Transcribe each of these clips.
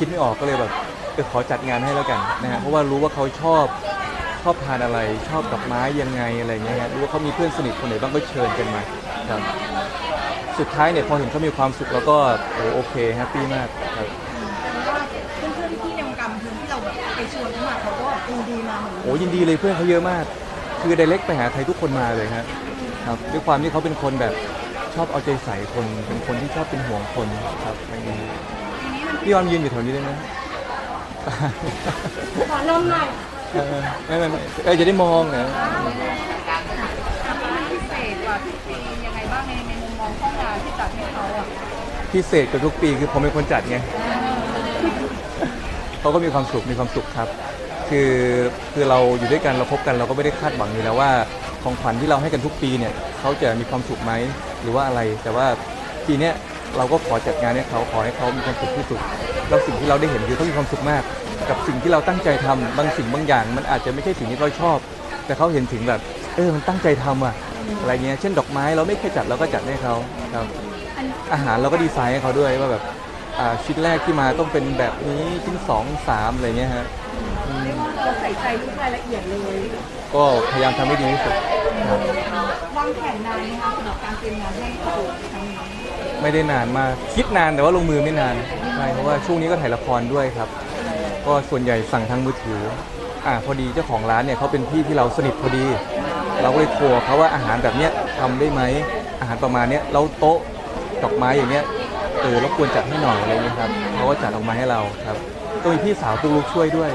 คิดไม่ออกก็เลยแบบเออขอจัดงานให้แล้วกันนะฮะเพราะว่ารู้ว่าเขาชอบชอบทานอะไรชอบดอกไม้ยังไงอะไรเงี้ยฮะรู้ว่าเขามีเพื่อนสนิทคนไหนบ้างก็เชิญกันมาครับสุดท้ายเนี่ยพอเห็นเขามีความสุขแล้วก็โอโอเคแฮปปี้มากครับว่าเพื่อนๆพี่ๆในวงการบันเทิงที่เราแบบไปชวนเขามาเขาก็ยินดีมาเหมือนกันโอ้ยินดีเลยเพื่อนเขาเยอะมาก คือไดเ c กไปหาใครทุกคนมาเลยฮะครับด้วยความที่เขาเป็นคนแบบชอบเอาใจใส่คนเป็นคนที่ชอบเป็นห่วงคนครับอะไรอย่างนี้ พี่ออมยืนอยู่แถวนี้ได้ไหมขอลมหน่อยเออไม่ไม่ไม่เออจะได้มองนะพิเศษกว่าทุกปียังไงบ้างในในมุมมองข้องานที่จัดให้เขาอะพิเศษกว่าทุกปีคือผมเป็นคนจัดไงเขาก็มีความสุขมีความสุขครับ คือคือเราอยู่ด้วยกันเราพบกันเราก็ไม่ได้คาดหวังอยู่แล้วว่าของขวัญที่เราให้กันทุกปีเนี่ยเขาจะมีความสุขไหมหรือว่าอะไรแต่ว่าปีเนี้ย เราก็ขอจัดงานให้เขาขอให้เขามีความสุขที่สุดแล้วสิ่งที่เราได้เห็นคือเขามีความสุขมาก กับสิ่งที่เราตั้งใจทำบางสิ่งบางอย่าง มันอาจจะไม่ใช่สิ่งที่เขาชอบ แต่เขาเห็นถึงแบบเออมันตั้งใจทำอะอะไรเงี้ยเช่นดอกไม้เราไม่เคยจัดเราก็จัดให้เขาครับอาหารเราก็ดีไซน์ให้เขาด้วยว่าแบบชิ้นแรกที่มาต้องเป็นแบบนี้ชิ้นสองสามอะไรเงี้ยฮะ เรียกว่าเราใส่ใจทุกรายละเอียดเลยก็พยายามทำให้ดีที่สุดครับวางแผนนานไหมคะสำหรับการเตรียมงานให้เขาครั้งนี้ไม่ได้นานมากคิดนานแต่ว่าลงมือไม่นานใช่เพราะว่าช่วงนี้ก็ถ่ายละครด้วยครับ ก็ส่วนใหญ่สั่งทางมือถืออ่าพอดีเจ้าของร้านเนี่ยเขาเป็นพี่ที่เราสนิทพอดี เราก็เลยโทรเขาว่าอาหารแบบเนี้ยทำได้ไหมอาหารประมาณเนี้ยแล้วโต๊ะดอกไม้อย่างเนี้ยเออรบกวนจัดให้หน่อยอะไรเงี้ยครับเขาก็จัดออกมาให้เราครับ ก็มีพี่สาวตุกลุกช่วยด้วย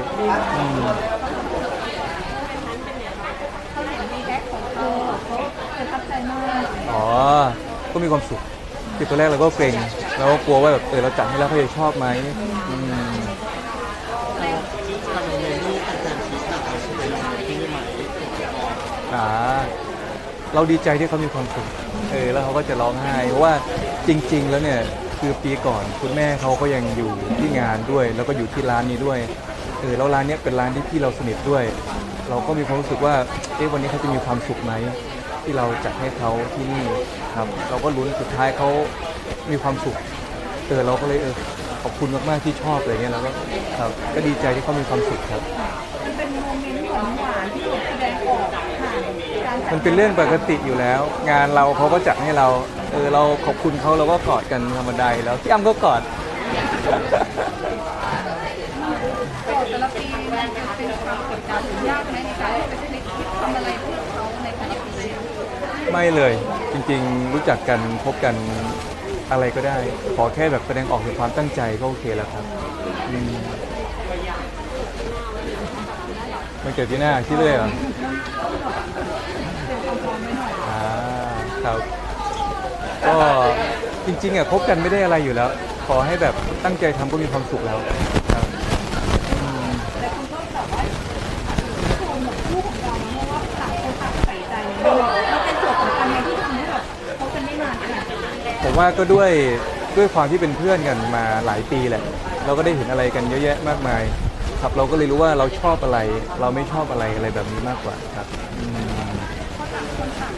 อืมเขาเห็นมีแบ็คของเขาเขาประทับใจมากอ๋อ ก็มีความสุขคือตัวแรกเราก็เกรงเราก็กลัวว่าแบบเออเราจัดให้แล้วเขาจะชอบไหมอืมทางเมนูอาจารย์ชี้สั่งเราใช่ไหมที่ไม่หมายอ่าเราดีใจที่เขามีความสุขเออแล้วเขาก็จะร้องไห้เพราะว่าจริง ๆ แล้วเนี่ย คือปีก่อนคุณแม่เขาก็ยังอยู่ที่งานด้วย แล้วก็อยู่ที่ร้านนี้ด้วยเออแล้วร้านเนี้ยเป็นร้านที่พี่เราสนิทด้วย เราก็มีความรู้สึกว่าเอ๊ะวันนี้เขาจะมีความสุขไหมที่เราจัดให้เขาที่นี่ครับเราก็ลุ้นสุดท้ายเขามีความสุขเออเราก็เลยเออขอบคุณมากๆที่ชอบอะไรเงี้ยแล้วก็ครับก็ดีใจที่เขามีความสุขครับ มันเป็นเรื่องปกติอยู่แล้ว งานเราเขาก็จัดให้เรา เออเราขอบคุณเขาเราก็กอดกันธรรมดาอยู่แล้วพี่อ้ำก็กอด แต่ละปีมันจะเป็นความกดดันหรือยากไหมในการที่จะคิดทำอะไรเพื่อเขาในแต่ละปีไม่เลยจริงๆ รู้จักกันพบกันอะไรก็ได้ ขอแค่แบบแสดงออกถึงความตั้งใจก็โอเคแล้วครับอืมมันเกิดที่หน้าคิดเลยเหรอ ครับก็จริงๆอะพบกันไม่ได้อะไรอยู่แล้ว ขอให้แบบตั้งใจทำก็มีความสุขแล้วครับอืมแต่คุณก็แบบว่าชมแบบคู่ของเราเพราะว่าต่างคนต่างใส่ใจเราเป็นส่วนสำคัญในที่ทำให้แบบเขากันได้นานขนาดนี้ผมว่าก็ด้วยด้วยความที่เป็นเพื่อนกันมาหลายปีแหละ เราก็ได้เห็นอะไรกันเยอะแยะมากมาย ครับเราก็เลยรู้ว่าเราชอบอะไร เราไม่ชอบอะไรอะไรแบบนี้มากกว่าครับอืมเพราะต่างคนต่าง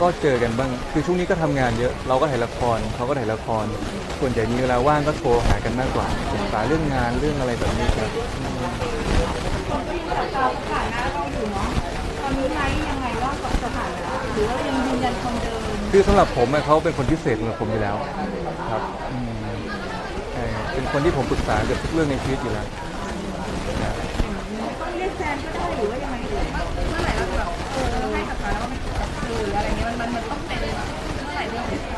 ก็เจอกันบ้าง คือช่วงนี้ก็ทำงานเยอะ เราก็ถ่ายละครเขาก็ถ่ายละคร ส่วนใหญ่มีเวลาว่างก็โทรหากันมากกว่าปรึกษาเรื่องงานเรื่องอะไรแบบนี้ครับอืมคนก็ยังจับตาสถานะเราอยู่เนาะตอนนี้ไลฟ์ยังไงว่ากับสถานะหรือว่ายังยืนยันคงเดิมคือสำหรับผมอะเขาเป็นคนพิเศษสำหรับผมอยู่แล้วครับอืมใช่เป็นคนที่ผมปรึกษาเกือบทุกเรื่องในชีวิตอยู่แล้วนะต้องเรียกแฟนก็ได้หรือว่ายังไงหรือว่าเมื่อไหร่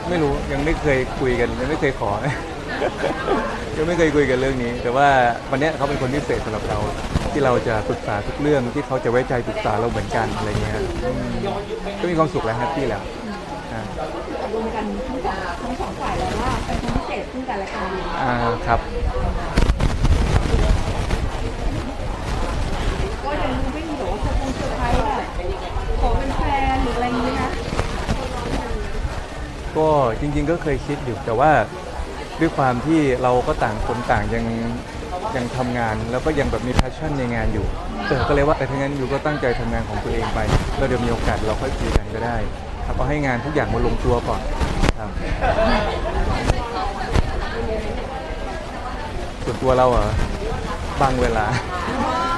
ไม่รู้ยังไม่เคยคุยกันยังไม่เคยขอ ยังไม่เคยคุยกันเรื่องนี้ แต่ว่าวันเนี้ยเขาเป็นคนพิเศษสำหรับเรา ที่เราจะปรึกษาทุกเรื่องที่เขาจะไว้ใจปรึกษาเราเหมือนกันอะไรเงี้ยอืมก็มีความสุขแล้วแฮปปี้แล้วอ่าตกลงกันทั้งสองทั้งสองฝ่ายแล้วว่าเป็นคนพิเศษซึ่งกันและกัน อ่าครับ ก็จริง ๆ ก็เคยคิดอยู่แต่ว่าด้วยความที่เราก็ต่างคนต่างยังยังทำงาน แล้วก็ยังแบบมีแพชชั่นในงานอยู่เออก็เลยว่าแต่ทั้งนั้นอยู่ก็ตั้งใจทำงานของตัวเองไปแล้วเดี๋ยวมีโอกาสเราค่อยคุยกันก็ได้ครับเอาให้งานทุกอย่างมาลงตัวก่อนครับส่วนตัวเราเหรอบางเวลา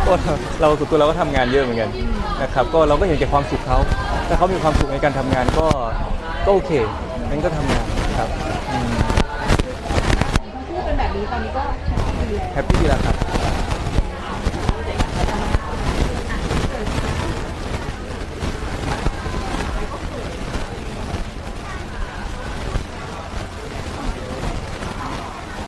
ก็เราส่วนตัวเราก็ทำงานเยอะเหมือนกันนะครับ ก็เราก็เห็นแก่ความสุขเขาถ้าเขามีความสุขในการทำงานก็ก็โอเค มันก็ทำงานครับพูดเป็นแบบนี้ตอนนี้ก็แฮปปี้แล้วครับ